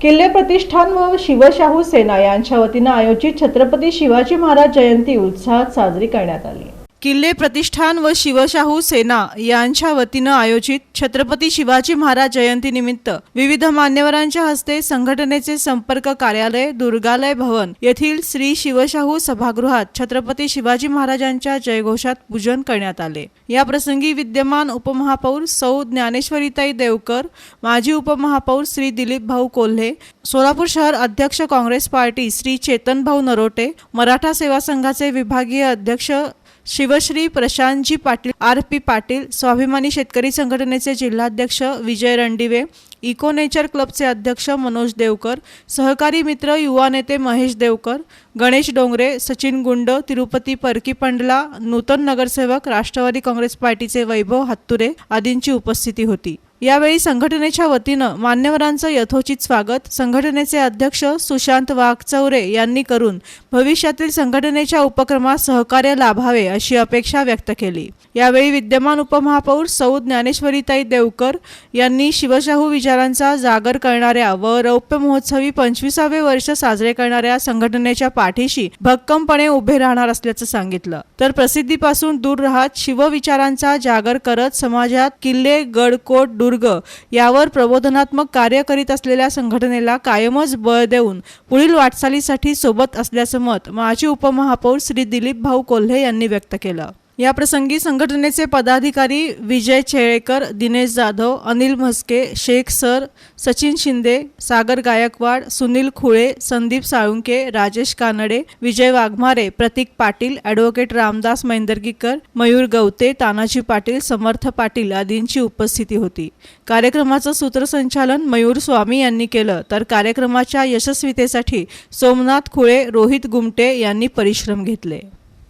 किल्ले प्रतिष्ठान व शिवशाहू सेना यांच्या वतीनं आयोजित छत्रपती शिवाजी महाराज जयंती उत्साहात साजरी करण्यात आली. किल्ले प्रतिष्ठान व शिवशाहू सेना यांच्या वतीनं आयोजित छत्रपती शिवाजी महाराज जयंतीनिमित्त विविध मान्यवरांच्या हस्ते संघटनेचे संपर्क कार्यालय दुर्गालय भवन येथील श्री शिवशाहू सभागृहात छत्रपती शिवाजी महाराजांच्या जयघोषात पूजन करण्यात आले. या प्रसंगी विद्यमान उपमहापौर सौ ज्ञानेश्वरीताई देवकर माजी उपमहापौर श्री दिलीप भाऊ कोल्हे सोलापूर शहर अध्यक्ष काँग्रेस पार्टी श्री चेतन भाऊ नरोटे मराठा सेवा संघाचे विभागीय अध्यक्ष शिवश्री प्रशांतजी पाटील आर पी पाटील स्वाभिमानी शेतकरी संघटनेचे जिल्हाध्यक्ष विजय रणदिवे इको नेचर क्लबचे अध्यक्ष मनोज देवकर सहकारी मित्र युवा नेते महेश देवकर गणेश डोंगरे सचिन गुंड तिरुपती परकी पंडला नूतन नगरसेवक राष्ट्रवादी काँग्रेस पार्टीचे वैभव हत्तुरे आदींची उपस्थिती होती. यावेळी संघटनेच्या वतीनं मान्यवरांचं यथोचित स्वागत संघटनेचे अध्यक्ष सुशांत वाघचौरे यांनी करून भविष्यातील संघटनेच्या उपक्रमात सहकार्य लाभावे अशी अपेक्षा व्यक्त केली. यावेळी विद्यमान उपमहापौर सौ. ज्ञानेश्वरीताई देवकर यांनी शिवशाहू विचारांचा जागर करणाऱ्या व रौप्य महोत्सवी पंचवीसावे वर्ष साजरे करणाऱ्या संघटनेच्या पाठीशी भक्कमपणे उभे राहणार असल्याचं सांगितलं. तर प्रसिद्धीपासून दूर राहत शिवविचारांचा जागर करत समाजात किल्ले गडकोट दुर्ग यावर प्रबोधनात्मक कार्य करीत असलेल्या संघटनेला कायमच बळ देऊन पुढील वाटचालीसाठी सोबत असल्याचं मत माजी उपमहापौर श्री दिलीप भाऊ कोल्हे यांनी व्यक्त केलं. या प्रसंगी संघटनेचे पदाधिकारी विजय छेळेकर दिनेश जाधव अनिल म्हस्के शेख सर सचिन शिंदे सागर गायकवाड सुनील खुळे संदीप साळुंके राजेश कानडे विजय वाघमारे प्रतीक पाटील ॲडव्होकेट रामदास मैंदर्गीकर मयूर गवते तानाजी पाटील समर्थ पाटील आदींची उपस्थिती होती. कार्यक्रमाचं सूत्रसंचालन मयूर स्वामी यांनी केलं. तर कार्यक्रमाच्या यशस्वीतेसाठी सोमनाथ खुळे रोहित गुमटे यांनी परिश्रम घेतले.